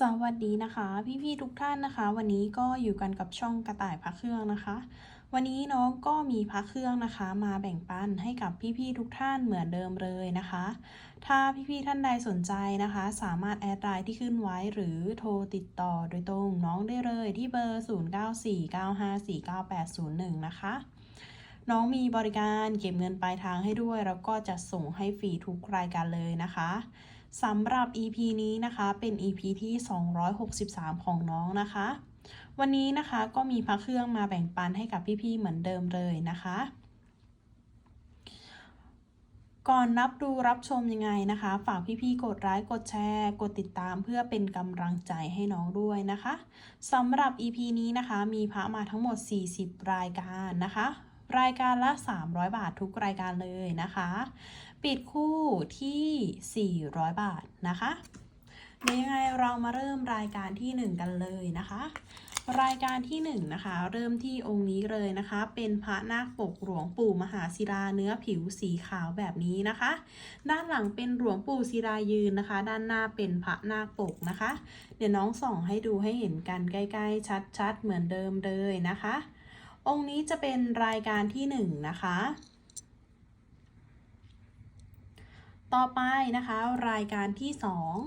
สวัสดีนะคะ พี่ๆทุกท่านนะคะ วันนี้ก็อยู่กันกับช่องกระต่ายพระเครื่องนะคะ วันนี้น้องก็มีพระเครื่องนะคะ มาแบ่งปันให้กับพี่ๆทุกท่านเหมือนเดิมเลยนะคะ ถ้าพี่ๆท่านใดสนใจนะคะ สามารถแอดไลน์ที่ขึ้นไว้หรือโทรติดต่อโดยตรงน้องได้เลยที่เบอร์ 0949549801 นะคะ น้องมีบริการเก็บเงินปลายทางให้ด้วยแล้วก็จะส่งให้ฟรีทุกรายการเลยนะคะ สำหรับ EP นี้นะคะเป็น EP ที่ 263 ของน้องนะคะ วันนี้นะคะก็มีพระเครื่องมาแบ่งปันให้กับพี่ๆเหมือนเดิมเลยนะคะ ก่อนรับดูรับชมยังไงนะคะ ฝากพี่ๆกดไลค์กดแชร์ กดติดตามเพื่อเป็นกำลังใจให้น้องด้วยนะคะสำหรับ EP นี้นะคะมีพระมาทั้งหมด 40 รายการนะคะรายการละ 300 บาททุกรายการเลยนะคะ ปิดคู่ที่ 400 บาทนะคะเดี๋ยวยังไงเรามาเริ่มรายการที่ 1 กันเลยนะคะ รายการที่ 1 นะคะ เริ่มที่องค์นี้เลยนะคะ เป็นพระนาคปกหลวงปู่มหาศิลาเนื้อผิวสีขาวแบบนี้นะคะ ด้านหลังเป็นหลวงปู่ศิลายืนนะคะ ด้านหน้าเป็นพระนาคปกนะคะ เดี๋ยวน้องส่องให้ดูให้เห็นกันใกล้ๆ ชัดๆ เหมือนเดิมเลยนะคะ องค์นี้จะเป็นรายการที่ 1 นะคะ ต่อไปนะคะรายการที่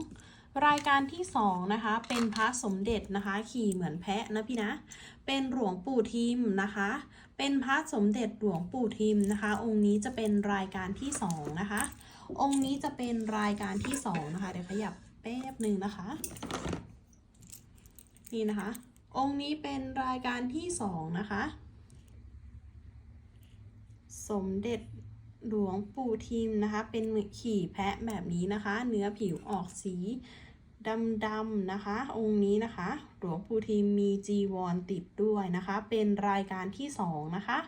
2 รายการที่2นะคะเป็นพระสมเด็จนะคะ ขี่เหมือนแพะนะพี่นะ เป็นหลวงปู่ทิมนะคะ เป็นพระสมเด็จหลวงปู่ทิมนะคะ องค์นี้จะเป็นรายการที่2นะคะ องค์นี้จะเป็นรายการที่2นะคะเดี๋ยวขยับแป๊บหนึ่งนะคะนี่นะคะ องค์นี้เป็นรายการที่2นะคะ สมเด็จ หลวงปู่ทิมนะคะ เป็นขี่แพะแบบนี้นะคะ เนื้อผิวออกสีดำๆนะคะ องค์นี้นะคะ หลวงปู่ทิมมีจีวรติดด้วยนะคะ เป็นรายการที่สองนะคะ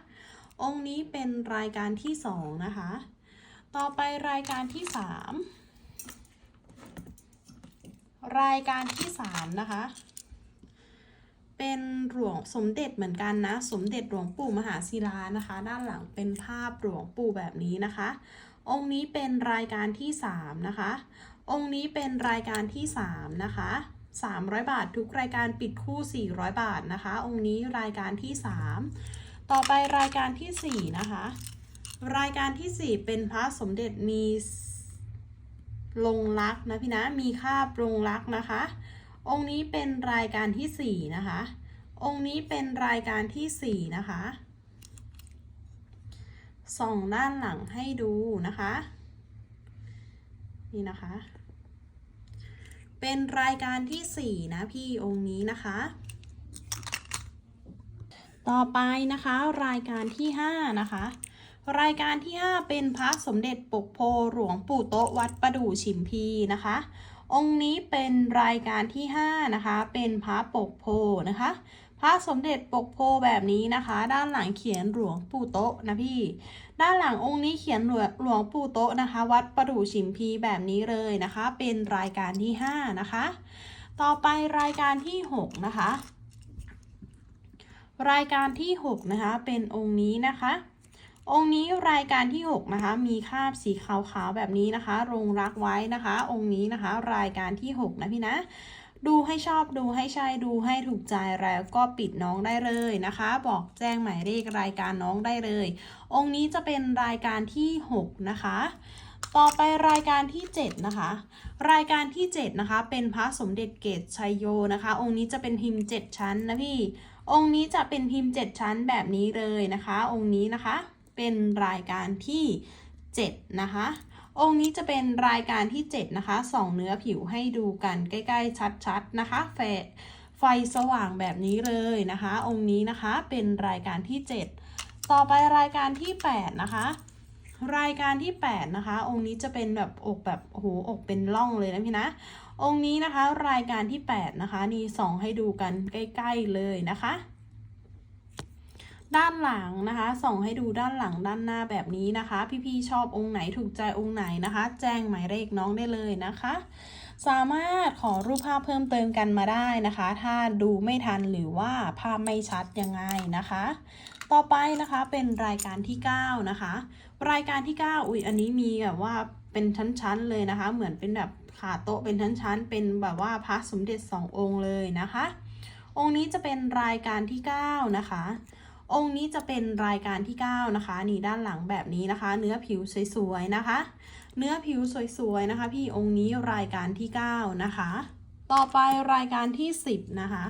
องค์นี้เป็นรายการที่สองนะคะ ต่อไปรายการที่สามรายการที่สามนะคะ เป็นหลวงสมเด็จเหมือนกันนะ สมเด็จหลวงปู่มหาศิลานะคะ ด้านหลังเป็นภาพหลวงปู่แบบนี้นะคะ องค์นี้เป็นรายการที่ 3 นะคะ องค์นี้เป็นรายการที่ 3 นะคะ 300 บาททุกรายการปิดคู่ 400 บาทนะคะ องค์นี้รายการที่ 3 ต่อไปรายการที่ 4 นะคะ รายการที่ 4 เป็นพระสมเด็จมีลงรักนะพี่นะมีคาบลงรักนะคะ องค์นี้เป็นรายการที่ 4 นะคะ องค์นี้เป็นรายการที่ 4 นะคะ ส่องด้านหลังให้ดูนะคะ นี่นะคะ เป็นรายการที่ 4 นะพี่องค์นี้นะคะ ต่อไปนะคะรายการที่ 5 นะคะรายการที่ 5 เป็นพระสมเด็จปกโพหลวงปู่โตวัดประดู่ฉิมพีนะคะ องค์นี้เป็นรายการที่ 5 นะคะ เป็นพระปกโพนะคะ พระสมเด็จปกโพแบบนี้นะคะ ด้านหลังเขียนหลวงปู่โตะนะพี่ ด้านหลังองค์นี้เขียนหลวงหลวงปู่โตะนะคะ วัดประดู่ฉิมพีแบบนี้เลยนะคะ เป็นรายการที่ 5 นะคะ ต่อไปรายการที่ 6 นะคะ รายการที่ 6 นะคะ เป็นองค์นี้นะคะ องค์นี้รายการที่ 6 นะคะ มีคาบสีขาวๆแบบนี้นะคะ รงรักไว้นะคะ องค์นี้นะคะ รายการที่ 6 นะพี่นะ ดูให้ชอบดูให้ใช่ดูให้ถูกใจแล้วก็ปิดน้องได้เลยนะคะ บอกแจ้งหมายเลขรายการน้องได้เลย องค์นี้จะเป็นรายการที่ 6 นะคะต่อไปรายการที่ 7 นะคะ รายการที่ 7 นะคะ เป็นพระสมเด็จเกตชัยโยนะคะ องค์นี้จะเป็นพิมพ์ 7 ชั้นนะพี่ องค์นี้จะเป็นพิมพ์ 7 ชั้นแบบนี้เลยนะคะ องค์นี้นะคะ เป็นรายการที่ 7 นะคะ องค์นี้จะเป็นรายการที่ 7 นะคะส่องเนื้อผิวให้ดูกันใกล้ๆ ชัดๆ นะคะไฟไฟสว่างแบบนี้เลยนะคะ องค์นี้นะคะเป็นรายการที่ 7 ต่อไปรายการที่ 8 นะคะ รายการที่ 8 นะคะ องค์นี้จะเป็นแบบอกแบบโอ้โหอกเป็นร่องเลยนะพี่นะองค์นี้นะคะรายการที่ 8 นะคะนี่ส่องให้ดูกันใกล้ ๆ เลยนะคะ ด้านหลังนะคะ ส่องให้ดูด้านหลังด้านหน้าแบบนี้นะคะ พี่ๆชอบองค์ไหนถูกใจองค์ไหนนะคะ แจ้งหมายเลขน้องได้เลยนะคะ สามารถขอรูปภาพเพิ่มเติมกันมาได้นะคะ ถ้าดูไม่ทันหรือว่าภาพไม่ชัดยังไงนะคะ ต่อไปนะคะเป็นรายการที่ 9 นะคะ รายการที่ 9 อุ้ยอันนี้มีแบบว่าเป็นชั้นๆเลยนะคะ เหมือนเป็นแบบขาโต๊ะเป็นชั้นๆเป็นแบบว่าพระสมเด็จสององค์เลยนะคะ องค์นี้จะเป็นรายการที่ 9 นะคะ องค์นี้จะเป็นรายการที่ 9 นะคะ นี่ด้านหลังแบบนี้นะคะ เนื้อผิวสวยๆนะคะ เนื้อผิวสวยๆนะคะ พี่องค์นี้รายการที่ 9 นะคะ ต่อไปรายการที่ 10 นะคะ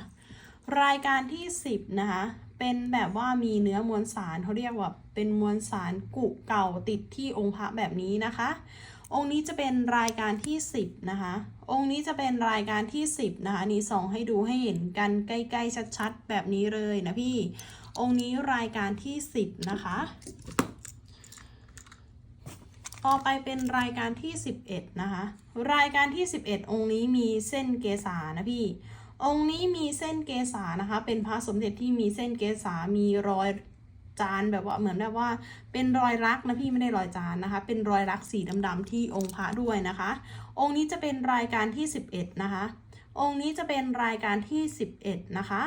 รายการที่ 10 นะคะ เป็นแบบว่ามีเนื้อมวลสารเขาเรียกว่าเป็นมวลสารกุเก่าติดที่องค์พระแบบนี้นะคะ องค์นี้จะเป็นรายการที่ 10 นะคะ องค์นี้จะเป็นรายการที่ 10 นะคะ นี่ส่องให้ดูให้เห็นกันใกล้ๆชัดๆ แบบนี้เลยนะพี่ องค์นี้รายการที่ 10 นะคะ ต่อไปเป็นรายการที่ 11 นะคะ รายการที่ 11 องค์นี้มีเส้นเกษานะพี่ องค์นี้มีเส้นเกษานะคะ เป็นพระสมเด็จที่มีเส้นเกษามีรอยจานแบบว่าเหมือนแบบว่าเป็นรอยรักนะพี่ไม่ได้รอยจานนะคะ เป็นรอยรักสีดำๆที่องค์พระด้วยนะคะ องค์นี้จะเป็นรายการที่ 11 นะคะ องค์นี้จะเป็นรายการที่ 11 นะคะ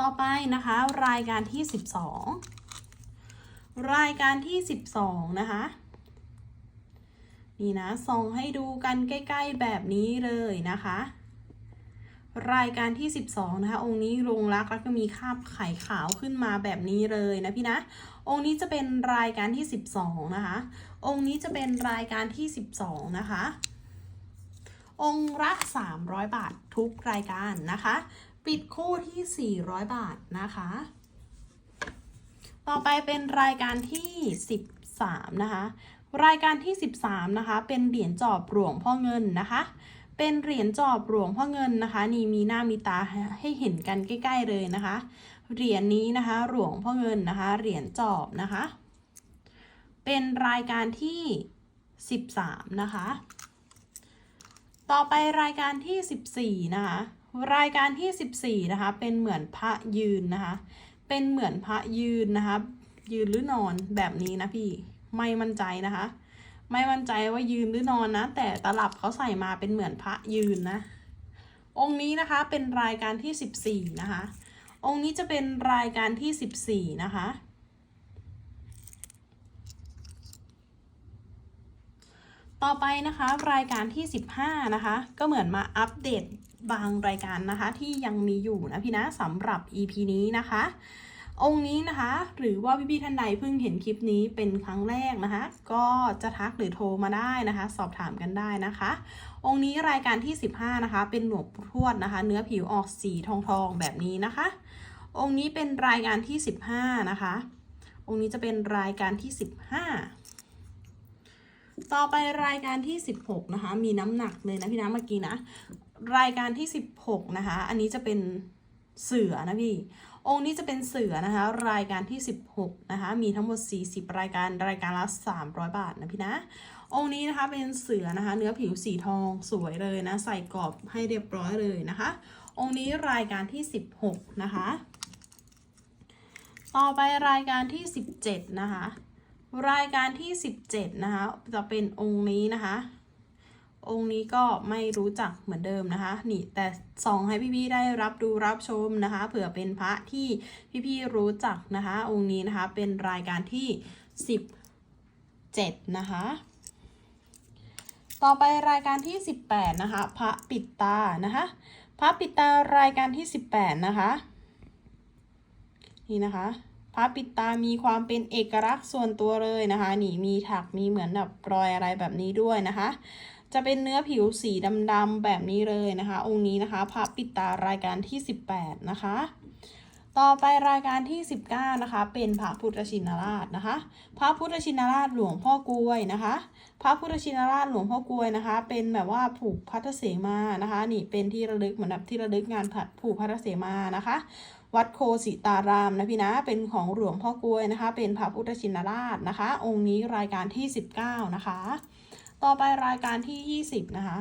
ต่อไปนะคะรายการที่ 12 รายการที่ 12 นะคะ นี่นะส่องให้ดูกันใกล้ ๆ แบบนี้เลยนะคะ รายการที่ 12 นะคะ องค์นี้ลงรักแล้วก็มีคาบไข่ขาวขึ้นมาแบบนี้เลยนะพี่นะ องค์นี้จะเป็นรายการที่ 12 นะคะ องค์นี้จะเป็นรายการที่ 12 นะคะองค์ละ300 บาททุกรายการนะคะ ปิดคู่ที่ 400 บาทนะคะ ต่อไปเป็นรายการที่ 13 นะคะ รายการที่ 13 นะคะ เป็นเหรียญจอบหลวงพ่อเงินนะคะ เป็นเหรียญจอบหลวงพ่อเงินนะคะ นี่มีหน้ามีตาให้เห็นกันใกล้ ๆ เลยนะคะ เหรียญนี้นะคะหลวงพ่อเงินนะคะ เหรียญจอบนะคะ เป็นรายการที่ 13 นะคะ ต่อไปรายการที่ 14 นะคะ รายการที่ 14 นะคะ เป็นเหมือนพระยืนนะคะ เป็นเหมือนพระยืนนะคะ ยืนหรือนอนแบบนี้นะพี่ ไม่มั่นใจนะคะ ไม่มั่นใจว่ายืนหรือนอนนะ แต่ตลับเขาใส่มาเป็นเหมือนพระยืนนะ องค์นี้นะคะเป็นรายการที่ 14 นะคะ องค์นี้จะเป็นรายการที่ 14 นะคะต่อไปนะคะรายการที่ 15 นะคะ ก็เหมือนมาอัปเดต บางรายการนะคะที่ยังมีอยู่นะพี่นะสำหรับ EP นี้นะคะ องค์นี้นะคะ หรือว่าพี่ๆท่านใดเพิ่งเห็นคลิปนี้เป็นครั้งแรกนะคะ ก็จะทักหรือโทรมาได้นะคะ สอบถามกันได้นะคะ องค์นี้รายการที่ 15 นะคะ เป็นหนวกพรวดนะคะ เนื้อผิวออกสีทองทองแบบนี้นะคะ องค์นี้เป็นรายการที่ 15 นะคะ องค์นี้จะเป็นรายการที่ 15ต่อไปรายการที่ 16 นะคะ มีน้ำหนักเลยนะพี่นะเมื่อกี้นะ รายการที่ 16 นะคะ อันนี้จะเป็นเสือนะพี่ องค์นี้จะเป็นเสือนะคะ รายการที่ 16 นะคะ มีทั้งหมด 40 รายการ รายการละ 300 บาทนะพี่นะ องค์นี้นะคะเป็นเสือนะคะ เนื้อผิวสีทองสวยเลยนะ ใส่กรอบให้เรียบร้อยเลยนะคะ องค์นี้รายการที่ 16 นะคะ ต่อไปรายการที่ 17 นะคะ รายการที่ 17 นะคะ จะเป็นองค์นี้นะคะ องค์นี้ก็ไม่รู้จักเหมือนเดิมนะคะ นี่แต่ส่องให้พี่ๆได้รับดูรับชมนะคะ เผื่อเป็นพระที่พี่ๆรู้จักนะคะ องค์นี้นะคะเป็นรายการที่ 17 นะคะ ต่อไปรายการที่ 18 นะคะ พระปิดตานะคะ พระปิดตารายการที่ 18 นะคะ นี่นะคะพระปิดตามีความเป็นเอกลักษณ์ส่วนตัวเลยนะคะ นี่มีถักมีเหมือนแบบรอยอะไรแบบนี้ด้วยนะคะ จะเป็นเนื้อผิวสีดำๆแบบนี้เลยนะคะ องค์นี้นะคะพระปิดตารายการที่ 18 นะคะ ต่อไปรายการที่ 19 นะคะ เป็นพระพุทธชินราชนะคะ พระพุทธชินราชหลวงพ่อกลวยนะคะ พระพุทธชินราชหลวงพ่อกลวยนะคะ เป็นแบบว่าผูกพัทธเสมานะคะ นี่เป็นที่ระลึกเหมือนแบบที่ระลึกงานผัดผูกพัทธเสมานะคะวัดโคสิตารามนะพี่นะ เป็นของหลวงพ่อกลวยนะคะ เป็นพระพุทธชินราชนะคะ องค์นี้รายการที่ 19 นะคะ ต่อไปรายการที่ 20 นะคะ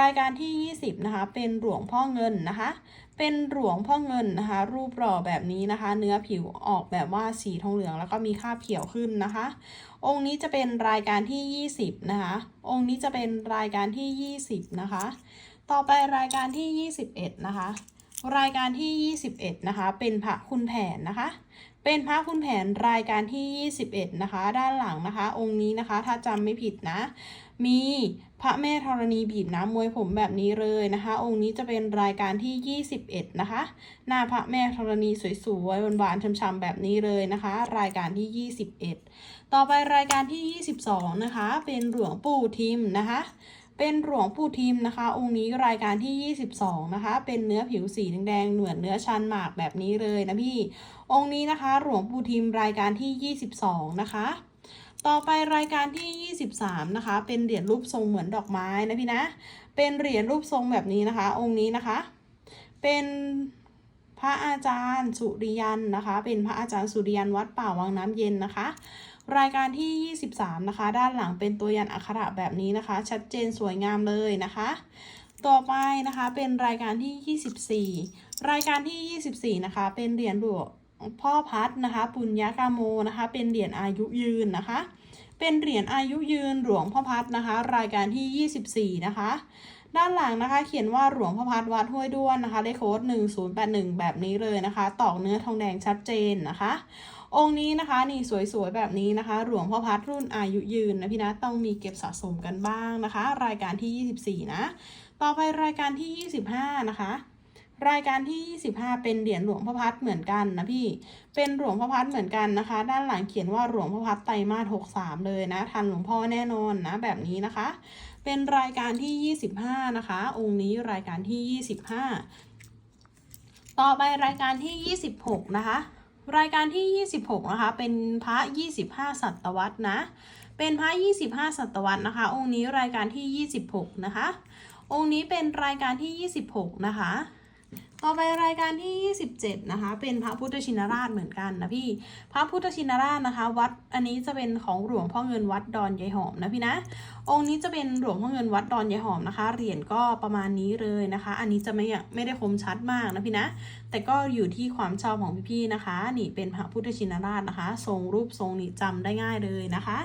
รายการที่ 20 นะคะ เป็นหลวงพ่อเงินนะคะ เป็นหลวงพ่อเงินนะคะ รูปหล่อแบบนี้นะคะ เนื้อผิวออกแบบว่าสีทองเหลืองแล้วก็มีคราบเขียวขึ้นนะคะ องค์นี้จะเป็นรายการที่ 20 นะคะ องค์นี้จะเป็นรายการที่ 20 นะคะ ต่อไปรายการที่ 21 นะคะรายการที่ 21 นะคะ เป็นพระคุณแผนนะคะ เป็นพระคุณแผนรายการที่ 21 นะคะ ด้านหลังนะคะ องค์นี้นะคะ ถ้าจำไม่ผิดนะ มีพระแม่ธรณีบีบน้ำมวยผมแบบนี้เลยนะคะ องค์นี้จะเป็นรายการที่ 21 นะคะ หน้าพระแม่ธรณีสวยๆหวานๆช้ำๆแบบนี้เลยนะคะ รายการที่ 21 ต่อไปรายการที่ 22 นะคะ เป็นหลวงปู่ทิมนะคะ เป็นหลวงปู่ทิมนะคะ องค์นี้รายการที่ 22 นะคะ เป็นเนื้อผิวสีแดงเหมือนเนื้อชันหมากแบบนี้เลยนะพี่ องค์นี้นะคะ หลวงปู่ทิมรายการที่ 22 นะคะ ต่อไปรายการที่ 23 นะคะ เป็นเหรียญรูปทรงเหมือนดอกไม้นะพี่นะ เป็นเหรียญรูปทรงแบบนี้นะคะ องค์นี้นะคะ เป็นพระอาจารย์สุริยันนะคะ เป็นพระอาจารย์สุริยันวัดป่าวังน้ำเย็นนะคะ รายการที่ 23 นะคะ ด้านหลังเป็นตัวยันอักขระแบบนี้นะคะ ชัดเจนสวยงามเลยนะคะ ต่อไปนะคะเป็นรายการที่ 24 รายการที่ 24 นะคะ เป็นเหรียญหลวงพ่อพัดนะคะ ปุญญากาโมนะคะ เป็นเหรียญอายุยืนนะคะ เป็นเหรียญอายุยืนหลวงพ่อพัดนะคะ รายการที่ 24 นะคะด้านหลังนะคะ เขียนว่าหลวงพ่อพัดวัดห้วยด้วนนะคะเลขโค้ด1081 แบบนี้เลยนะคะ ตอกเนื้อทองแดงชัดเจนนะคะ องค์นี้นะคะนี่สวยๆแบบนี้นะคะ หลวงพ่อพัดรุ่นอายุยืนนะพี่นะต้องมีเก็บสะสมกันบ้างนะคะ รายการที่ 24 นะ ต่อไปรายการที่ 25 นะคะรายการที่ 25 เป็นเหรียญหลวงพ่อพัดเหมือนกันนะพี่ เป็นหลวงพ่อพัดเหมือนกันนะคะ ด้านหลังเขียนว่าหลวงพ่อพัดไตรมาส63 เลยนะ ทันหลวงพ่อแน่นอนนะแบบนี้นะคะ เป็นรายการที่ 25 นะคะ องค์นี้รายการที่ 25 ต่อไปรายการที่ 26 นะคะ รายการที่ 26 นะคะ เป็นพระ 25 ศตวรรษนะ เป็นพระ 25 ศตวรรษนะคะ องค์นี้รายการที่ 26 นะคะ องค์นี้เป็นรายการที่ 26 นะคะ ต่อไปรายการที่ 27 นะคะ เป็นพระพุทธชินราชเหมือนกันนะพี่ พระพุทธชินราชนะคะ วัดอันนี้จะเป็นของหลวงพ่อเงินวัดดอนยายหอมนะพี่นะ องค์นี้จะเป็นหลวงพ่อเงินวัดดอนยายหอมนะคะ เหรียญก็ประมาณนี้เลยนะคะ อันนี้จะไม่ไม่ได้คมชัดมากนะพี่นะ แต่ก็อยู่ที่ความชอบของพี่ๆนะคะ นี่เป็นพระพุทธชินราชนะคะ ทรงรูปทรงนี่จำได้ง่ายเลยนะคะ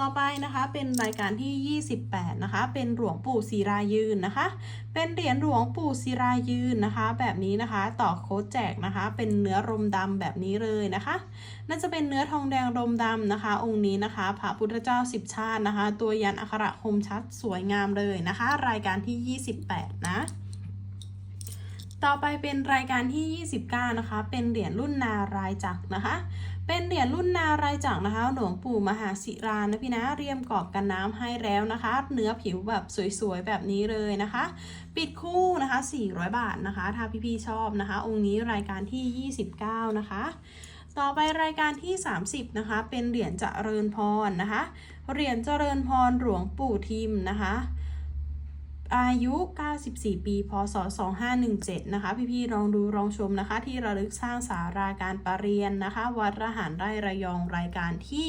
ต่อไปนะคะเป็นรายการที่ 28 นะคะ เป็นหลวงปู่ศิรายืนนะคะ เป็นเหรียญหลวงปู่ศิรายืนนะคะ แบบนี้นะคะต่อโค้ดแจกนะคะ เป็นเนื้อรมดำแบบนี้เลยนะคะ น่าจะเป็นเนื้อทองแดงรมดำนะคะ องค์นี้นะคะพระพุทธเจ้าสิบชาตินะคะ ตัวยันอักขระคมชัดสวยงามเลยนะคะ รายการที่ 28 นะต่อไปเป็นรายการที่ 29 นะคะ เป็นเหรียญรุ่นนารายจักรนะคะ เป็นเหรียญรุ่นนารายจักนะคะ หลวงปู่มหาศิรานะพี่นะ เรียมกรอบกันน้ำให้แล้วนะคะ เนื้อผิวแบบสวยๆ แบบนี้เลยนะคะ ปิดคู่นะคะ 400 บาทนะคะ ถ้าพี่ๆชอบนะคะ องค์นี้รายการที่ 29 นะคะ ต่อไปรายการที่ 30 นะคะ เป็นเหรียญเจริญพรนะคะ เหรียญเจริญพรหลวงปู่ทิมนะคะ อายุ 94 ปี พศ 2517 นะคะ พี่ๆลองดูลองชมนะคะ ที่ระลึกสร้างสาราการประเรียนนะคะ วัดระหารไร่ระยองรายการที่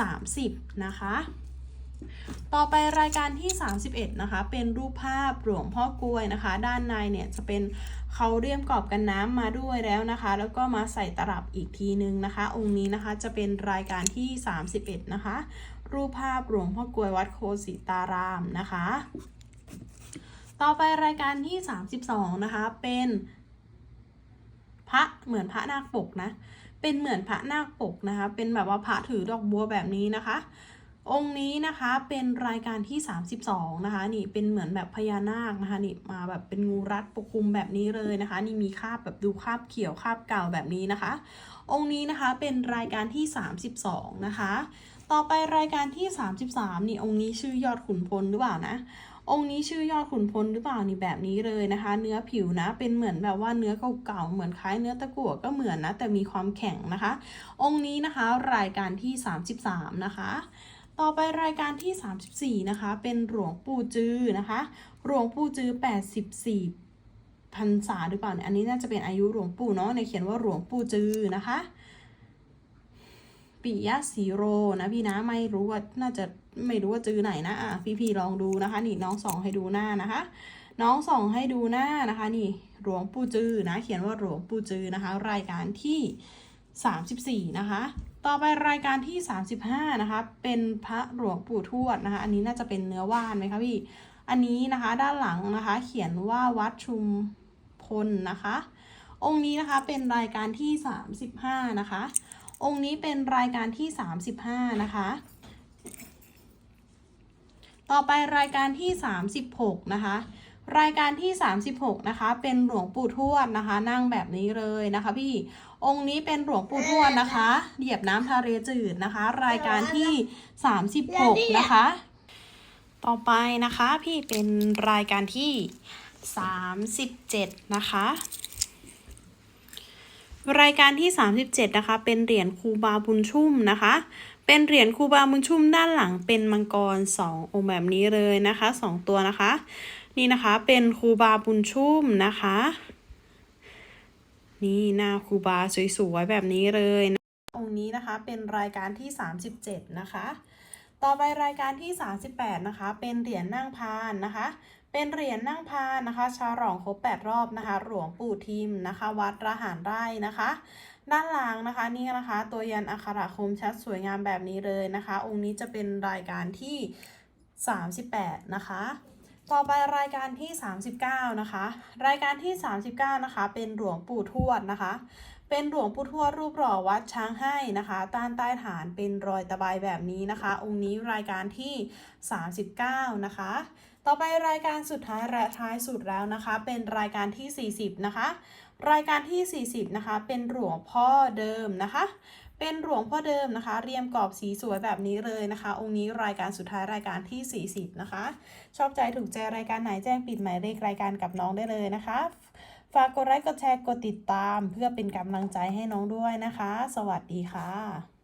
30 นะคะ ต่อไปรายการที่ 31 นะคะ เป็นรูปภาพหลวงพ่อกล้วยนะคะ ด้านในเนี่ยจะเป็นเขาเรียมกรอบกันน้ำมาด้วยแล้วนะคะ แล้วก็มาใส่ตลับอีกทีนึงนะคะ องค์นี้นะคะจะเป็นรายการที่ 31 นะคะ รูปภาพหลวงพ่อกล้วยวัดโคสิตารามนะคะ ต่อไปรายการที่ 32 นะคะ เป็นพระเหมือนพระนาคปกนะ เป็นเหมือนพระนาคปกนะคะ เป็นแบบว่าพระถือดอกบัวแบบนี้นะคะ องค์นี้นะคะเป็นรายการที่ 32 นะคะ นี่เป็นเหมือนแบบพญานาคนะคะนี่มาแบบเป็นงูรัดปกคลุมแบบนี้เลยนะคะ นี่มีคาบแบบดูคาบเขียวคาบเก่าแบบนี้นะคะ องค์นี้นะคะเป็นรายการที่ 32 นะคะ ต่อไปรายการที่ 33 นี่องค์นี้ชื่อยอดขุนพลหรือเปล่านะ องค์นี้ชื่อยอดขุนพลหรือเปล่านี่แบบนี้เลยนะคะ เนื้อผิวนะเป็นเหมือนแบบว่าเนื้อเก่าๆเหมือนคล้ายเนื้อตะกั่วก็เหมือนนะแต่มีความแข็งนะคะ องค์นี้นะคะรายการที่ 33 นะคะ ต่อไปรายการที่ 34 นะคะ เป็นหลวงปู่จือนะคะหลวงปู่จือ 84พรรษาหรือเปล่าเนี่ยอันนี้น่าจะเป็นอายุหลวงปู่เนาะในเขียนว่าหลวงปู่จือนะคะปิยะสีโรนะพี่นะไม่รู้ว่าน่าจะ ไม่รู้ว่าจือไหนนะอะพี่พี่ลองดูนะคะ นี่น้องสองให้ดูหน้านะคะ น้องสองให้ดูหน้านะคะ นี่หลวงปู่จือนะ เขียนว่าหลวงปู่จือนะคะ รายการที่ 34 นะคะ ต่อไปรายการที่ 35 นะคะ เป็นพระหลวงปู่ทวดนะคะ อันนี้น่าจะเป็นเนื้อว่านไหมคะพี่ อันนี้นะคะด้านหลังนะคะ เขียนว่าวัดชุมพลนะคะ องค์นี้นะคะเป็นรายการที่ 35 นะคะ องค์นี้เป็นรายการที่ 35 นะคะ ต่อไปรายการที่ 36 นะคะ รายการที่ 36 นะคะ เป็นหลวงปู่ทวดนะคะ นั่งแบบนี้เลยนะคะพี่ องค์นี้เป็นหลวงปู่ทวดนะคะ เหยียบน้ำทะเลจืดนะคะ รายการที่ 36 นะคะ ต่อไปนะคะพี่เป็นรายการที่ 37 นะคะรายการที่ 37 นะคะ เป็นเหรียญครูบาบุญชุ่มนะคะ เป็นเหรียญคูบาบุญชุ่มด้านหลังเป็นมังกรสององค์แบบนี้เลยนะคะสองตัวนะคะ นี่นะคะเป็นคูบาบุญชุ่มนะคะ นี่หน้าคูบาสวยๆแบบนี้เลยนะองค์นี้นะคะเป็นรายการที่ 37 นะคะ ต่อไปรายการที่ 38 นะคะ เป็นเหรียญนั่งพานนะคะเป็นเหรียญนั่งพานนะคะฉลองครบ 8 รอบนะคะ หลวงปู่ทิมนะคะ วัดระหารไร่นะคะ ด้านหลังนะคะนี่นะคะ ตัวยันอักขระคมชัดสวยงามแบบนี้เลยนะคะ องค์นี้จะเป็นรายการที่ 38 นะคะ ต่อไปรายการที่ 39 นะคะ รายการที่ 39 นะคะ เป็นหลวงปู่ทวดนะคะ เป็นหลวงปู่ทวดรูปหล่อวัดช้างให้นะคะด้านใต้ฐานเป็นรอยตะไบแบบนี้นะคะ องค์นี้รายการที่ 39 นะคะต่อไปรายการสุดท้ายและท้ายสุดแล้วนะคะ เป็นรายการที่ 40 นะคะ รายการที่ 40 นะคะ เป็นหลวงพ่อเดิมนะคะ เป็นหลวงพ่อเดิมนะคะ เรียมกรอบสีสวยแบบนี้เลยนะคะ องค์นี้รายการสุดท้ายรายการที่ 40 นะคะ ชอบใจถูกใจรายการไหนแจ้งปิดหมายเลขรายการกับน้องได้เลยนะคะ ฝากกดไลค์กดแชร์กดติดตาม เพื่อเป็นกำลังใจให้น้องด้วยนะคะ สวัสดีค่ะ